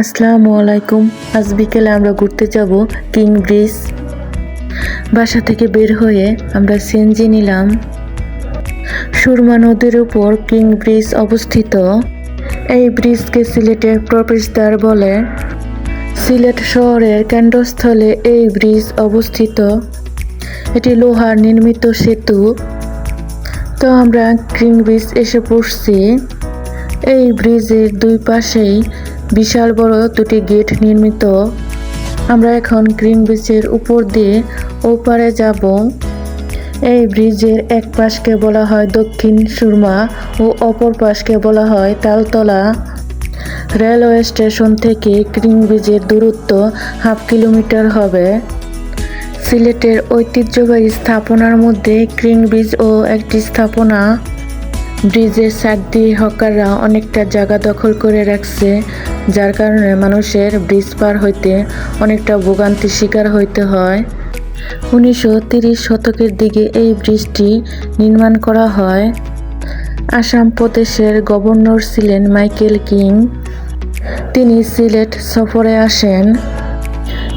আসসালামু আলাইকুম। আজ বিকেলে আমরা ঘুরতে যাব কিং ব্রিজ বাসা থেকে বের হয়ে আমরা সিএনজি নিলাম। সুরমা নদীর উপর কিং ব্রিজ অবস্থিত। এই ব্রিজকে সিলেটের প্রবেশদ্বার বলে। সিলেট শহরের কেন্দ্রস্থলে এই ব্রিজ অবস্থিত। এটি লোহার নির্মিত সেতু। তো আমরা কিং ব্রিজ এসে পড়ছি। এই ব্রিজের দুই পাশেই বিশাল বড় দুটি গেট নির্মিত। আমরা এখন গ্রিন ব্রিজের উপর দিয়ে ওপারে যাব। এই ব্রিজের এক পাশকে বলা হয় দক্ষিণ সুরমা ও অপর পাশকে বলা হয় তালতলা। রেলওয়ে স্টেশন থেকে গ্রিন ব্রিজের দূরত্ব হাফ কিলোমিটার হবে। সিলেটের ঐতিহ্যবাহী স্থাপনার মধ্যে গ্রিন ব্রিজ ও একটি স্থাপনা। ব্রিজের সাইড দিয়ে হকাররা অনেকটা জায়গা দখল করে রাখছে, যার কারণে মানুষের ব্রিজ পার হইতে অনেকটা ভোগান্তির শিকার হইতে হয়। উনিশশো শতকের দিকে এই ব্রিজটি নির্মাণ করা হয়। আসাম প্রদেশের গভর্নর ছিলেন মাইকেল কিং। তিনি সিলেট সফরে আসেন।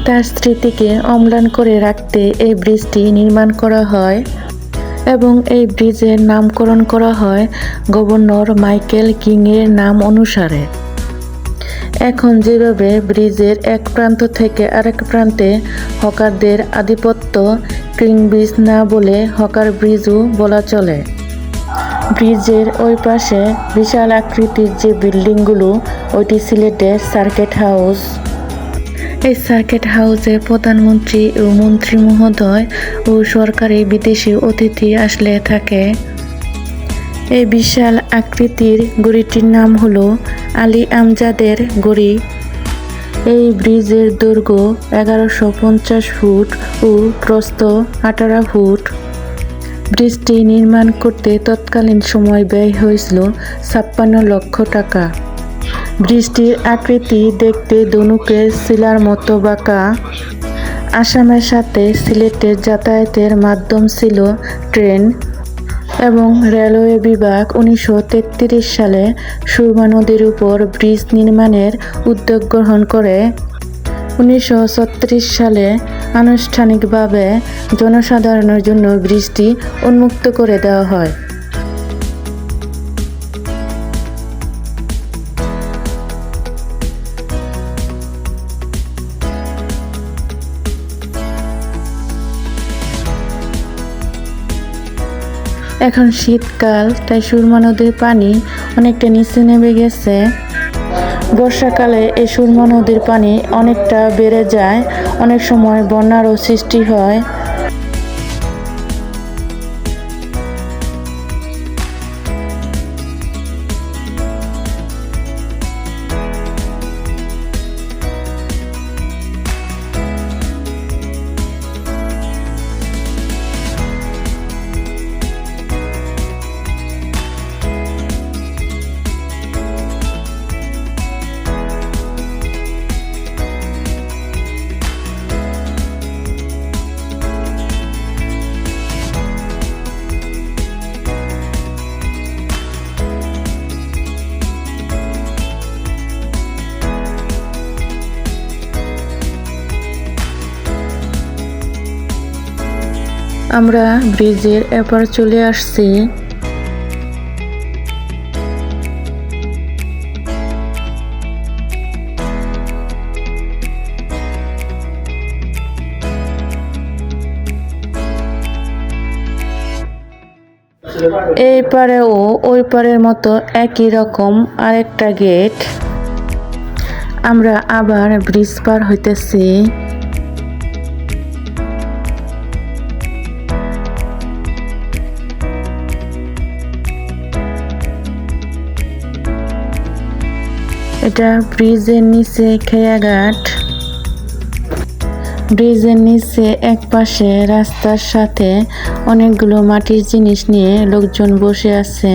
তার স্মৃতিকে অম্লান করে রাখতে এই ব্রিজটি নির্মাণ করা হয়। এবং এই ব্রিজের নামকরণ করা হয় গভর্নর মাইকেল কিংয়ের নাম অনুসারে। এখন যেভাবে ব্রিজের এক প্রান্ত থেকে আরেক প্রান্তে হকারদের আধিপত্য কিং ব্রিজ না বলে হকার ব্রিজও বলা চলে। ব্রিজের ওই পাশে বিশাল আকৃতির যে বিল্ডিংগুলো, ওইটি সিলেটের সার্কেট হাউস। এই সার্কেট হাউসে প্রধানমন্ত্রী ও মন্ত্রী মহোদয় ও সরকারি বিদেশি অতিথি আসলে থাকে। এই বিশাল আকৃতির গড়িটির নাম হলো আলী আমজাদের গড়ি এই ব্রিজের দৈর্ঘ্য এগারোশো পঞ্চাশ ফুট ও প্রস্থ আঠারো ফুট। ব্রিজটি নির্মাণ করতে তৎকালীন সময় ব্যয় হয়েছিল ছাপ্পান্ন লক্ষ টাকা। ব্রিজটির আকৃতি দেখতে ধনুকের শিলার মতো বাঁকা। আসামের সাথে সিলেটের যাতায়াতের মাধ্যম ছিল ট্রেন এবং রেলওয়ে বিভাগ। উনিশশো তেত্রিশ সালে সুরমা নদীর উপর ব্রিজ নির্মাণের উদ্যোগ গ্রহণ করে। উনিশশো ছত্রিশ সালে আনুষ্ঠানিকভাবে জনসাধারণের জন্য ব্রিজটি উন্মুক্ত করে দেওয়া হয়। এখন শীতকাল, তাই সুরমা নদীর পানি অনেকটা নিচে নেমে গেছে। বর্ষাকালে এই সুরমা নদীর পানি অনেকটা বেড়ে যায়, অনেক সময় বন্যারও সৃষ্টি হয়। আমরা ব্রিজের এপার চলে আসছি। এই পারেও ওই পারের মতো একই রকম আরেকটা গেট। আমরা আবার ব্রিজ পার হইতেছি। এটা ব্রিজের নিচে খেয়াঘাট। ব্রিজের নিচে এক পাশে রাস্তার সাথে অনেকগুলো মাটির জিনিস নিয়ে লোকজন বসে আছে।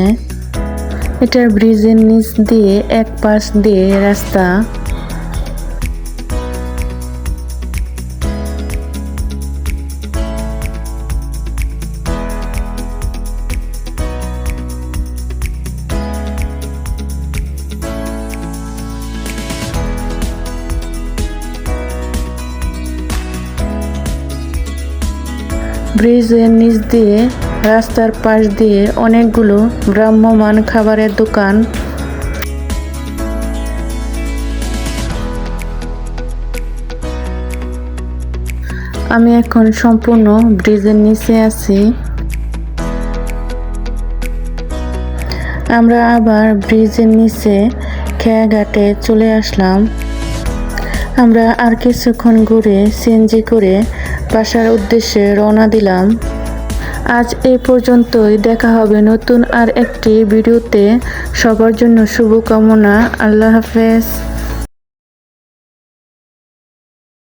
এটা ব্রিজের নিচ দিয়ে এক পাশ দিয়ে রাস্তা। ব্রিজের নিচ দিয়ে, রাস্তার পাশ দিয়ে অনেকগুলো ভ্রাম্যমান খাবারের দোকান। আমি এখন সম্পূর্ণ ব্রিজের নিচে আছি। আমরা আবার ব্রিজের নিচে খেয়াঘাটে চলে আসলাম। আমরা আর কিছুক্ষণ ঘুরে সিএনজি করে বাসার উদ্দেশ্যে রওনা দিলাম। আজ এই পর্যন্তই। দেখা হবে নতুন আর একটি ভিডিওতে। সবার জন্য শুভকামনা। আল্লাহ হাফেজ।